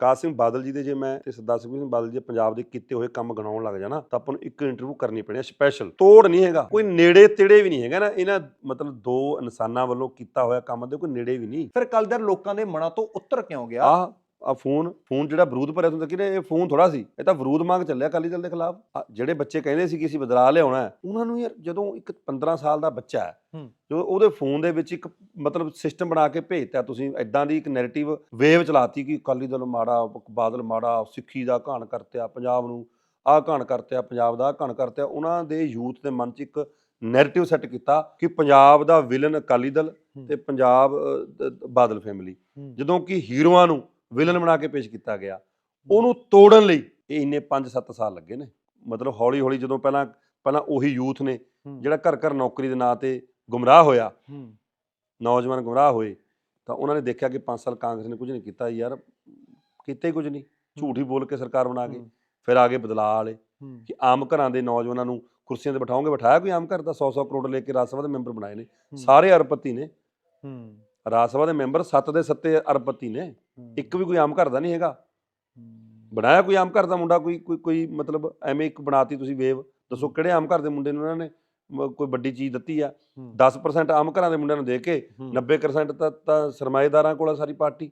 ਪ੍ਰਕਾਸ਼ ਸਿੰਘ ਬਾਦਲ ਜੀ ਦੇ ਜੇ ਮੈਂ ਤੇ ਸਰਦਾਰ ਸਿੰਘ ਬਾਦਲ ਜੀ ਪੰਜਾਬ ਦੇ ਕੀਤੇ ਹੋਏ ਕੰਮ ਗਣਾਉਣ ਲੱਗ ਜਾਣਾ ਤਾਂ ਆਪਾਂ ਨੂੰ ਇੱਕ ਇੰਟਰਵਿਊ ਕਰਨੀ ਪੈਣੀ ਸਪੈਸ਼ਲ ਤੋੜ ਨਹੀਂ ਹੈਗਾ ਕੋਈ ਨੇੜੇ ਤੇੜੇ ਵੀ ਨਹੀਂ ਹੈਗਾ ਨਾ ਇਹਨਾਂ ਮਤਲਬ ਦੋ ਇਨਸਾਨਾਂ ਵੱਲੋਂ ਕੀਤਾ ਹੋਇਆ ਕੰਮ ਦੇ ਕੋਈ ਨੇੜੇ ਵੀ ਨਹੀਂ। ਫਿਰ ਅਕਾਲੀਦਾਰ ਲੋਕਾਂ ਦੇ ਮਨਾਂ ਤੋਂ ਉੱਤਰ ਕਿਉਂ ਗਿਆ? ਆਹ ਆ ਫੋਨ ਫੋਨ ਜਿਹੜਾ ਵਿਰੋਧ ਭਰਿਆ ਹੁੰਦਾ ਕਿ ਇਹ ਫੋਨ ਥੋੜਾ ਸੀ। ਇਹ ਤਾਂ ਵਿਰੋਧ ਮੰਗ ਚੱਲਿਆ ਅਕਾਲੀ ਦਲ ਦੇ ਖਿਲਾਫ। ਜਿਹੜੇ ਬੱਚੇ ਕਹਿੰਦੇ ਸੀ ਕਿ ਅਸੀਂ ਬਦਲਾ ਲਿਆਉਣਾ ਹੈ ਉਹਨਾਂ ਨੂੰ ਯਾਰ ਜਦੋਂ ਇੱਕ 15 ਸਾਲ ਦਾ ਬੱਚਾ ਹੈ। ਜੋ ਉਹਦੇ ਫੋਨ ਦੇ ਵਿੱਚ ਇੱਕ ਮਤਲਬ ਸਿਸਟਮ ਬਣਾ ਕੇ ਭੇਜਤਾ ਤੁਸੀਂ ਐਦਾਂ ਦੀ ਇੱਕ ਨੈਰੇਟਿਵ ਵੇਵ ਚਲਾਤੀ ਕਿ ਅਕਾਲੀ ਦਲ ਮਾੜਾ ਬਾਦਲ ਮਾੜਾ ਸਿੱਖੀ ਦਾ ਘਾਣ ਕਰਤਿਆ ਪੰਜਾਬ ਨੂੰ ਆਹ ਘਾਣ ਕਰਤਿਆ ਪੰਜਾਬ ਦਾ ਘਾਣ ਕਰਤਿਆ ਉਹਨਾਂ ਦੇ ਯੂਥ ਦੇ ਮਨ 'ਚ ਇੱਕ ਨੈਰੇਟਿਵ ਸੈੱਟ ਕੀਤਾ ਕਿ ਪੰਜਾਬ ਦਾ ਵਿਲਨ ਅਕਾਲੀ ਦਲ। ਤੇ ਪੰਜਾਬ ਬਾਦਲ ਫੈਮਿਲੀ ਜਦੋਂ ਕਿ ਹੀਰੋਆਂ ਨੂੰ ਵਿਲਨ ਬਣਾ ਕੇ ਪੇਸ਼ ਕੀਤਾ ਗਿਆ। ਉਹਨੂੰ ਤੋੜਨ ਲਈ ਇਹ ਇੰਨੇ 5-7 ਸਾਲ ਲੱਗੇ ਨੇ। ਮਤਲਬ ਹੌਲੀ ਹੌਲੀ ਜਦੋਂ ਪਹਿਲਾਂ ਪਹਿਲਾਂ ਉਹੀ ਯੂਥ ਨੇ ਜਿਹੜਾ ਘਰ ਘਰ ਨੌਕਰੀ ਦੇ ਨਾਂ ਤੇ ਗੁੰਮਰਾਹ ਹੋਇਆ ਨੌਜਵਾਨ ਗੁੰਮਰਾਹ ਹੋਏ ਤਾਂ ਉਹਨਾਂ ਨੇ ਦੇਖਿਆ ਕਿ 5 ਸਾਲ ਕਾਂਗਰਸ ਨੇ ਕੁਝ ਨਹੀਂ ਕੀਤਾ। ਯਾਰ ਕੀਤਾ ਹੀ ਕੁਝ ਨਹੀਂ। ਝੂਠ ਹੀ ਬੋਲ ਕੇ ਸਰਕਾਰ ਬਣਾ ਕੇ ਫਿਰ ਆ ਗਏ ਬਦਲਾਅ ਵਾਲੇ ਕਿ ਆਮ ਘਰਾਂ ਦੇ ਨੌਜਵਾਨਾਂ ਨੂੰ ਕੁਰਸੀਆਂ ਤੇ ਬਿਠਾਓਗੇ? ਬਿਠਾਇਆ ਕੋਈ ਆਮ ਘਰ? ਦਾ 100-100 ਕਰੋੜ ਲੈ ਕੇ ਰਾਜ ਸਭਾ ਦੇ ਮੈਂਬਰ ਬਣਾਏ ਨੇ। ਸਾਰੇ ਅਰਬਪਤੀ ਨੇ। ਰਾਜ ਸਭਾ ਦੇ ਮੈਂਬਰ 7 ਦੇ 7 ਅਰਬਪਤੀ ਨੇ। ਇੱਕ ਵੀ ਕੋਈ ਆਮ ਘਰ ਦਾ ਨਹੀਂ ਹੈਗਾ। ਬਣਾਇਆ ਕੋਈ ਆਮ ਘਰ ਦਾ ਮੁੰਡਾ ਕੋਈ ਕੋਈ ਕੋਈ ਮਤਲਬ ਐਵੇਂ ਇੱਕ ਬਣਾਤੀ ਤੁਸੀਂ ਵੇਵ ਦੱਸੋ ਕਿਹੜੇ ਆਮ ਘਰ ਦੇ ਮੁੰਡੇ ਨੂੰ ਉਹਨਾਂ ਨੇ ਕੋਈ ਵੱਡੀ ਚੀਜ਼ ਦਿੱਤੀ ਆ। 10% ਆਮ ਘਰਾਂ ਦੇ ਮੁੰਡਿਆਂ ਨੂੰ ਦੇ ਕੇ 90% ਤਾਂ ਤਾਂ ਸਰਮਾਏਦਾਰਾਂ ਕੋਲ ਆ ਸਾਰੀ ਪਾਰਟੀ।